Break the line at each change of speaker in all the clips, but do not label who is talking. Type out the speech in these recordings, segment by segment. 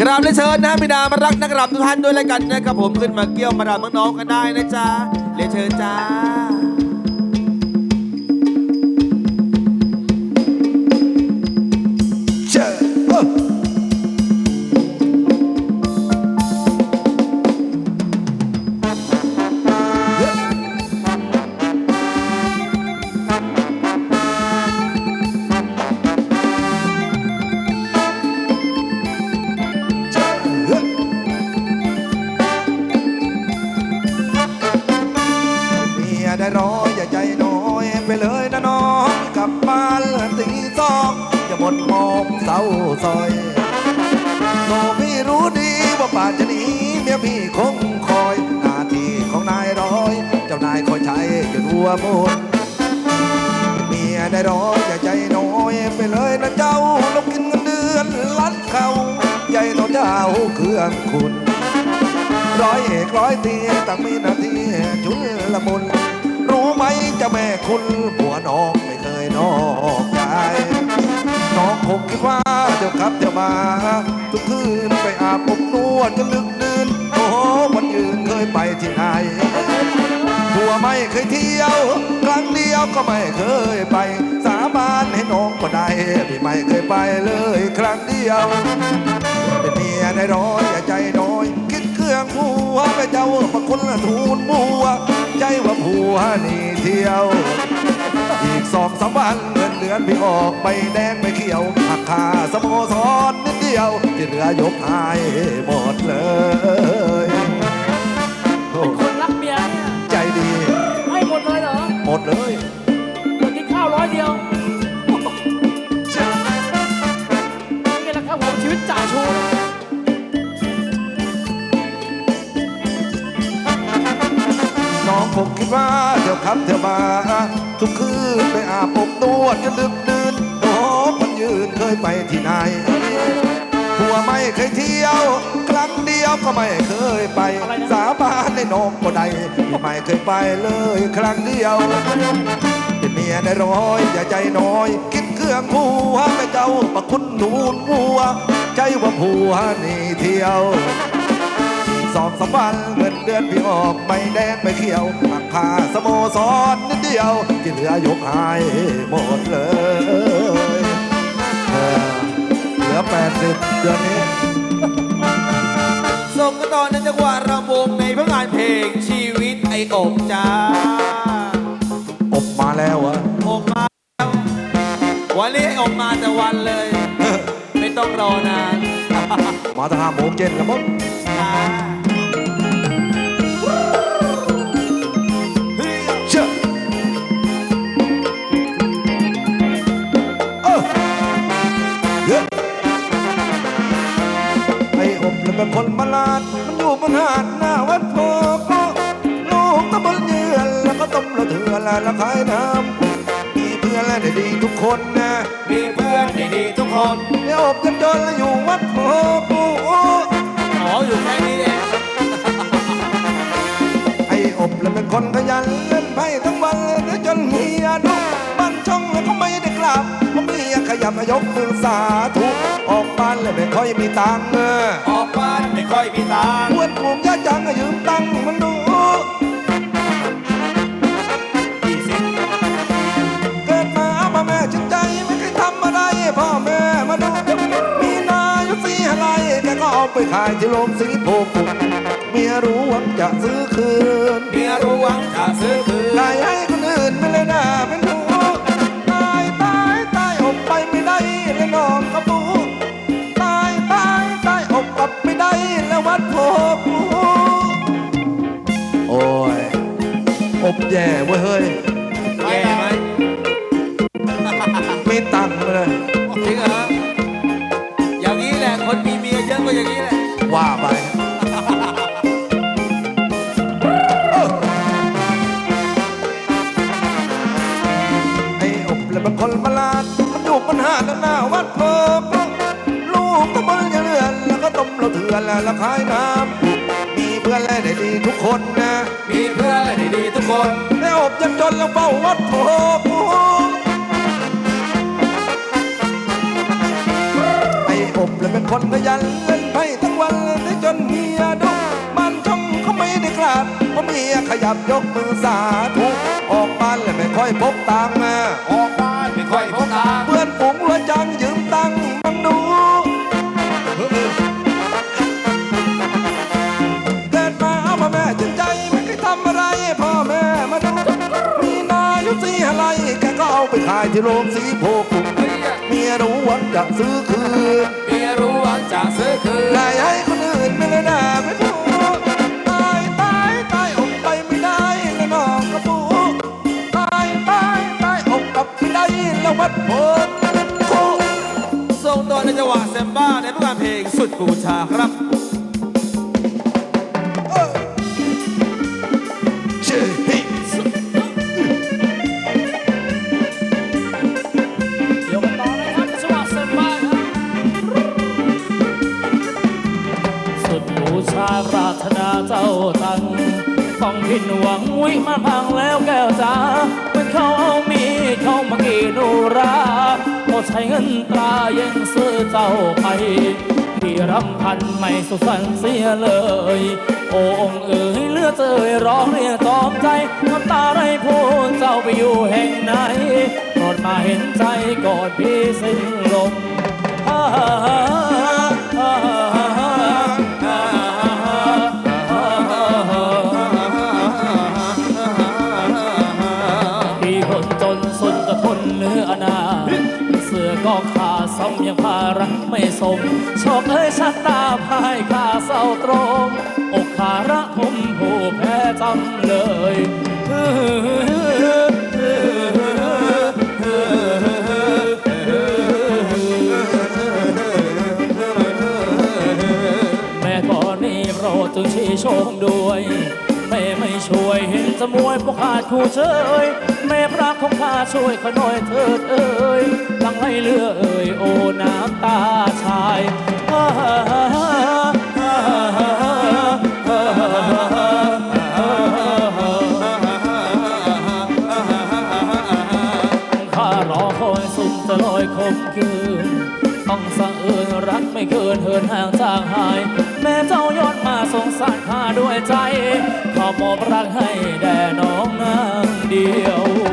กราบเลยนเชิญนะบิดามารักนักรำทุกท่านด้วยแล้วกันนะครับผมขึ้นมาเกี่ยวมารำน้องๆกันได้นะจ๊ะเรียนเชิญจ้า
วหมดเมียได้ร้อยอย่าใจน้อยไปเลยนะเจ้าลงกินเงินเดือนลัดเขาใจต่อเจ้าเครื่องคุณร้อยเอกร้อยตีต่างมีหน้าที่ชุนละมุนรู้ไหมเจะแม่คุณผัวน้องไม่เคยนอกใจน้องคงคิดว่าเดี๋ยวครับเดี๋ยวมา ทุกคืนไปอาบอบนวดจนลึกดื่นโอ้หวันยืนเคยไปที่ไหน ไม่เคยเที่ยว ครั้งเดียวก็ไม่เคยไป สาบานให้น้องก็ได้พี่ไม่เคยไปเลยครั้งเดียว เป็นเมียได้ร้อยอย่าใจน้อย คิดเครื่องผัวไปเจ้าประคุณละทูลบัว ใจว่าผัวนี่เที่ยว อีกสองสามวันเงินเดือนพี่ออกใบแดงไม่เขียวหักคาสโมสรนิดเดียว ที่เหลือยกให้หมดเลย ที่ไหนผัวไม่เคยเที่ยว ครั้งเดียวก็ไม่เคยไป สาบานในน้องก็ได้ที่ไม่เคยไปเลยครั้งเดียว เป็นเมียได้ร้อยอย่าใจน้อย คิดเครื่องผัวแม่เจ้าประคุณทูลผัว ใจว่าผัวนี่เที่ยวอีกสองสามวันเงินเดือนพี่ออกไม่แดงไม่เขียวหักค่าสโมสรนิดเดียว ที่เหลือยกให้หมดเลย เดือนนี้
ส่งกันต่อในจังหวะรำวงในพระงานเพลงชีวิตไออบจ้า
อบมาแล้วอะ
อบมาแล้ววันนี้ไออบมาแต่วันเลย ไม่ต้องรอนาน
มาตั้งห้าโมงเย็นแล้วมั้ง เป็นคนมาลาดมันอยู่บนหาดหน้าวัดโพโกลูกตะบนเยือนแล้วก็ต้มละเถื่อละละขายน้ำมีเพื่อนและได้ดีทุกคนนะ
มีเพื่อนดีๆทุกคน
ไอ้อบจนจนแล้วอยู่วัดโพโก
อ๋ออยู่แค่นี้เอง
ไอ้อบแล้วเป็นคนขยันเล่นไพ่ทั้งวันเลยจนเมียดุบ้านช่องแล้วก็ไม่ได้กลับเพราะเมียขยับมายกมือสาธุออกบ้านแล้วไม่ค่อยมีตังค์เออ
ออกบ้านไม่ ค่อยมีตังค์
เพื่อนกลุ่มญาจังก็ยืมตังค์มันดู
ยี่สิบ
เกิดมาเอามาแม่ฉันใจไม่เคยทำอะไรพ่อแม่มาดู มีนาอยู่สีอะไรแต่ก็เอาไปขายที่โรงสีโพกเมียรู้ว่าจะซื้อคืน บแย่เว้ยเฮ้ย
แย่ไหม
ไม่ตังค์เลย
จริงเหรอ อย่างนี้แหละ คนมีเมียเยอะก็อย่างนี้แหละ
ว่าไปเอ้อไอ้อบแล้วเป็นคนประหลาดมันอยู่ปัญหาด้านหน้าวัดโพกูลูกตะบนอย่าเลือนแล้วก็ต้มเราเถื่อนแล้วแล้วขายน้ำมีเพื่อนและได้ดีทุกคนนะ
ดีเพื่อนและดีๆทุกคน
ในอบยังจนแล้วเฝ้าวัดโพไอ้อบเลยเป็นคนพยันเล่นไพ่ทั้งวันได้จนเมียดุมัน
ช่องเขาไม่ได้ขาด
เพราะเมียขยับยกมือสาธุออกบ้านเลยไม่ค่อยพบตางค์ ขายที่โรงสีโพกุมเมียรู้หวังจะซื้อคืน
เมียรู้ว่าจะซื้อคืน
ได้ให้คนอื่นไม่ได้ด่าไม่พูดตายตายตายอกไปไม่ได้แล้วน้องกระปูตายตายตายอกกลับไม่ได้แล้ววัดโพธิ์โค
ทรงตัวในจังหวะเซมบ้าในผลงานเพลงสุดบูชาครับ
ผิดหวังวิมันพังแล้วแก้วจ้าเป็นเขาเอามีเขามากีนูราหมดใช้เงินตรายังซื้อเจ้าไปที่รำพันไม่สุสันต์เสียเลย โอ้งเอ๋ยเลือดเอ่ยร้องเรียกตอมใจน้ำตาไรพูนเจ้าไปอยู่แห่งไหนโปรดมาเห็นใจก่อนพี่สิ้นลมฮ่า ยังภาระไม่สมโชคเอ้ยชะตาพายข้าเศร้าตรง อกขาระผมผู้แพ้จำเลยแม่ก่อนนี้โปรดจงชี้ชมด้วยแม่ไม่ช่วยเห็นจะมวยพวกขาดคู่เชย พระของข้าช่วยขน่อยเถิดเอ่ยลังให้เลือเอ่ยโอ้น้ำตาชายข้ารอคอยสุดจะลอยคมคืนต้องสะเอือนรักไม่เกินเหินห่างจางหาย แม่เจ้ายอดมาสงสารข้าด้วยใจ ขอมอบรักให้แด่น้องนางเดียว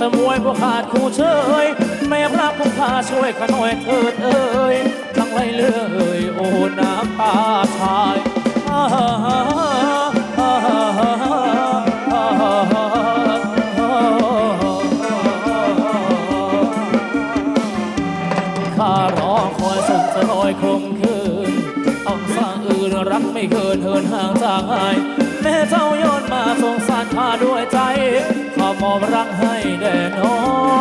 สมวยพวกขาดคู่เชยแม่พระพวกข้าช่วยขน่อยเถิดเอ่ยทั้งไรเลื่อยโอ้น้ำตาชาย รักให้แด่น้อง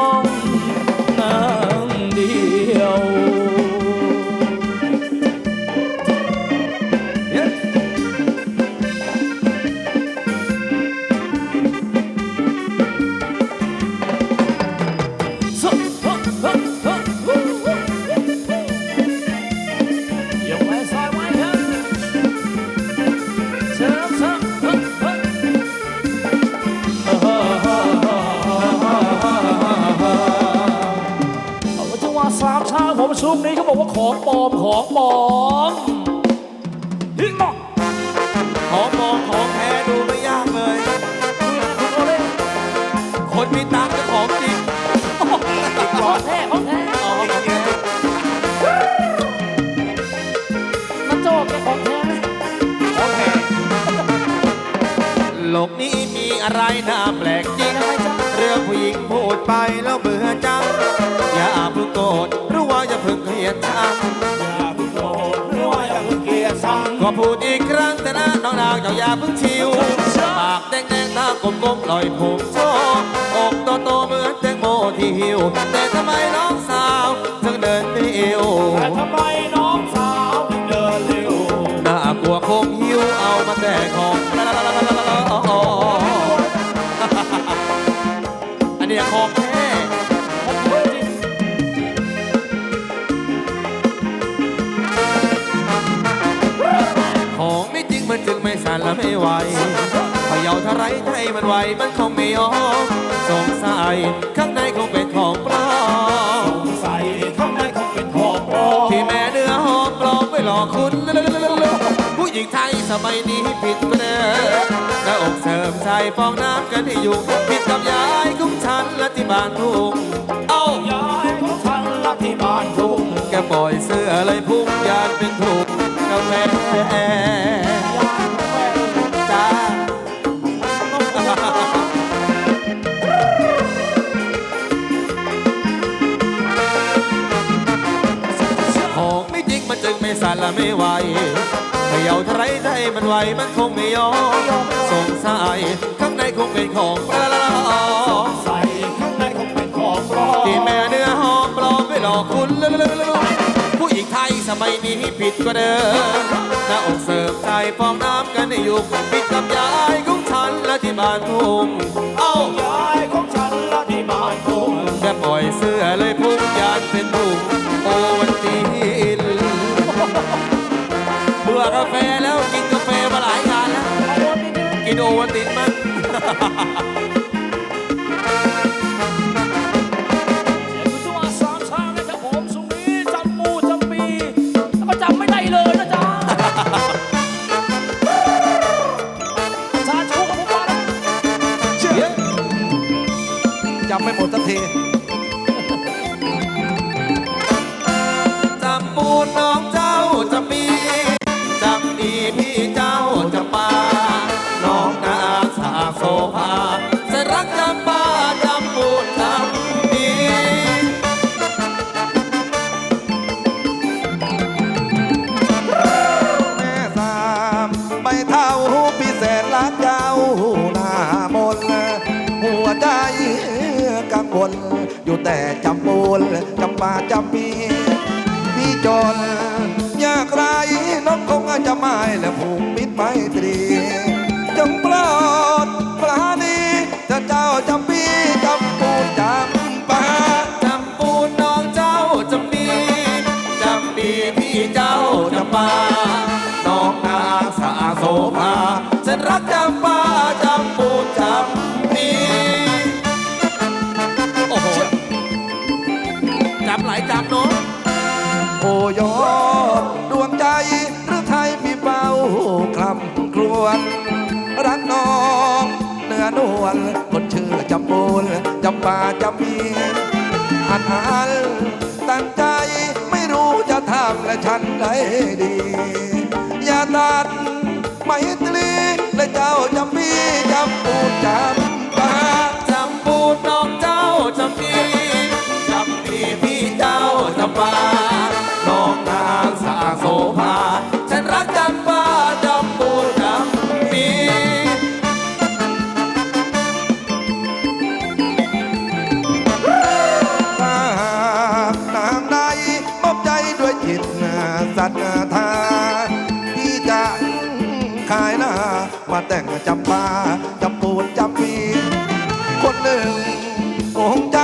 ของปลอมฮิมอก
ของมองของแท้ดูไม่ยากเลย
คุณโอเล่
คนมีตังค์จะของจริง
ของแท้ของแท้
เอาอย่างเงี้ย
มันโจกกับของแท้
โอเคโลกนี้มีอะไรน่าแปลกจริงเรื่องผู้หญิงพูดไปแล้วเบื่อจังอย่าเพิ่งโกรธหรือว่าอย่าเพิ่งเกลียดชัง
ชัง
ก็พูดอีกครั้งแต่นะน้องนางเจ้าอย่าเพิ่งชิวปากแดงๆตากลมๆลอยผม ละไม่ไหวพะเยาทะไรไทยมันไหวมันคงไม่ยอมสงสัยข้างในคงเป็นของปลอม
ใส่ข้างในคงเป็นของปลอม
ที่แม่เนื้อหอมปลอมไม่หลอกคุณผู้หญิงไทยสมัยนี้ผิดไปเด้อหน้าอกเสริมใส่ฟองน้ำกันให้อยู่ผิดกับยายของฉันและที่บ้านทุ่งเอ้า
ยายของฉันละที่บ้านทุ่ง
แกปล่อยเสื้อเลยพุ่งยานเป็นถูกกาแฟ สั่นละไม่ไหวเขย่าทะไรไทยมันไหวมันคงไม่ยอมสงสัยข้างในคงเป็นของปลอม
ใส่ข้างในคงเป็นของปลอม
ที่แม่เนื้อหอมปลอมไม่หลอกคุณผู้หญิงไทยสมัยนี้ผิดกว่าเดิมหน้าอกเสิร์ฟใส่ฟองน้ำกันในยุคผิดกับยายของฉันและที่บ้านทุ่งเอ้ายา
ยของฉันละที่บ้านทุ่ง
แค่ปล่อยเสื้อเลยพุ่งยานเป็นถุงโอวันตีน เบื่อกาแฟแล้วกินกาแฟมาหลายงานแล้วกินโอวัลตินมั้ง
จำปูนจำ
ปาจำปีพี่จนอ
ยากไรน้องคงจะไม่และผูกมิตรไมตรีจงโปรดปราณีถ้าเจ้าจำปีจำปูนจำปา
จำปูนน้องเจ้าจำปีจำปีพี่เจ้าจำปา นื้อน
วลคนชื่อจำปูนจำปาจำมีอันอันตั้งใจไม่รู้จะทำและฉันได้ดี อย่าตัดไม่ตรีและเจ้าจำมีจำปู ขายหน้า มาแต่งจำปาจำปูนจำปีคนหนึ่งองใจ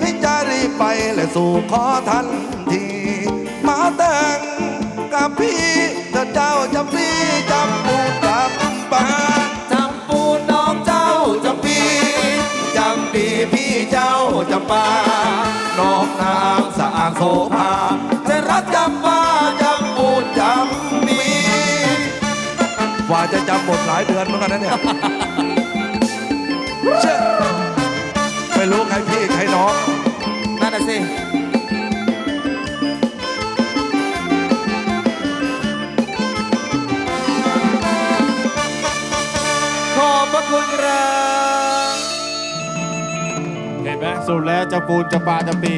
พี่จะรีบไปและสู่ขอทันที มาแต่งกับพี่ถ้าเจ้าจำปีจำปูนจำปา
จำปูนน้องเจ้าจำปีจำปีพี่เจ้าจำปาน้องนางสางโสภาจะรักจำปาจำปูนจำ
ว่าจะจำหมดหลายเดือนเหมือนกันนะเนี่ยเชื่อไม่รู้ใครพี่ใครน้อง
นั่นน่ะสิขอบพระคุณครับ
เห็นไหมสุดแล้วจะปูนจะปลาจะปี